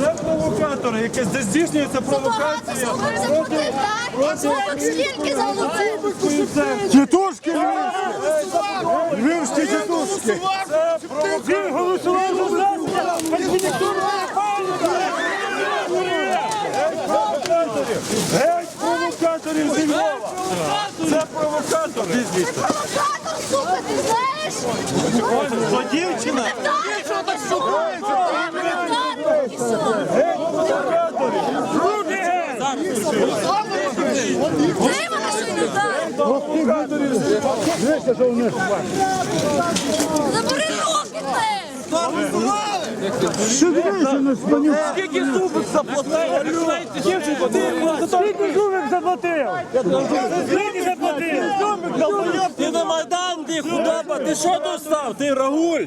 Це провокатори, яке де здійснюється провокація? Тітушки львівські! Тітушки! Він голосував за Геть провокаторів зі Львова! Це провокатори! Провокатор, сука, ти знаєш? Бо дівчина Провокатор, сука! Провокатор! І що? Ти мене що не знаєш? Дивіться, що у них. Забери! Що дивіться на спаню? Скільки зубик заплатив? Скільки зубик заплатив? Скільки зубик заплатив? Ти на Майдан, ти худоба, ти що тут став? Ти Рагуль?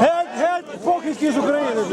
Геть, геть, покидьки з України!